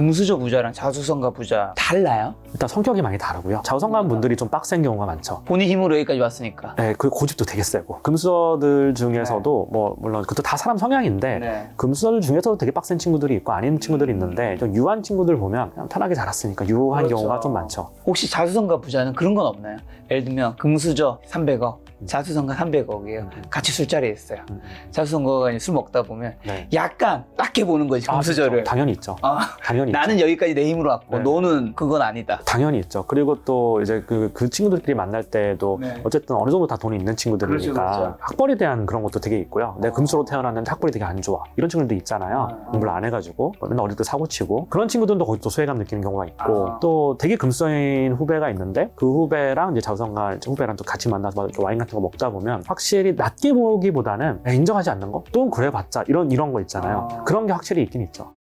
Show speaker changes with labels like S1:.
S1: 금수저 부자랑 자수성가 부자 달라요?
S2: 일단 성격이 많이 다르고요. 자우성가한 분들이 좀 빡센 경우가 많죠.
S1: 본인 힘으로 여기까지 왔으니까.
S2: 네, 그 고집도 되게 세고 금수저들 중에서도 뭐 물론 그것도 다 사람 성향인데
S1: 네.
S2: 금수저들 중에서도 되게 빡센 친구들이 있고 아닌 친구들이 있는데 좀 유한 친구들 보면 그냥 편하게 자랐으니까 유한
S1: 그렇죠.
S2: 경우가 좀 많죠.
S1: 혹시 자수성가 부자는 그런 건 없나요? 예를 들면 금수저 300억, 자수성가 300억이에요.
S2: 음.
S1: 같이 술자리에 있어요.
S2: 음,
S1: 자수성가가 술 먹다 보면
S2: 네.
S1: 약간 낮게 보는 거지
S2: 아,
S1: 금수저를.
S2: 그렇죠. 당연히 있죠.
S1: 아,
S2: 당연히 있죠.
S1: 나는 여기까지 내 힘으로 왔고
S2: 네.
S1: 너는 그건 아니다.
S2: 당연히 있죠. 그리고 또 이제 그, 그 친구들끼리 만날 때도
S1: 네.
S2: 어쨌든 어느 정도 다 돈이 있는 친구들이니까
S1: 그렇죠, 그렇죠.
S2: 학벌에 대한 그런 것도 되게 있고요. 내가 금수로 태어났는데 학벌이 되게 안 좋아. 이런 친구들도 있잖아요.
S1: 아.
S2: 공부를 안 해가지고 맨날 어릴 때 사고 치고 그런 친구들도 거기 또 소외감 느끼는 경우가 있고
S1: 아.
S2: 또 되게 금수인 후배가 있는데 그 후배랑 이제 자우성가 후배랑 또 같이 만나서 와인 같은 거 먹다 보면 확실히 낮게 보기보다는 인정하지 않는 거? 또 그래 봤자 이런 이런 거 있잖아요.
S1: 아.
S2: 그런 게 확실히 있긴 있죠.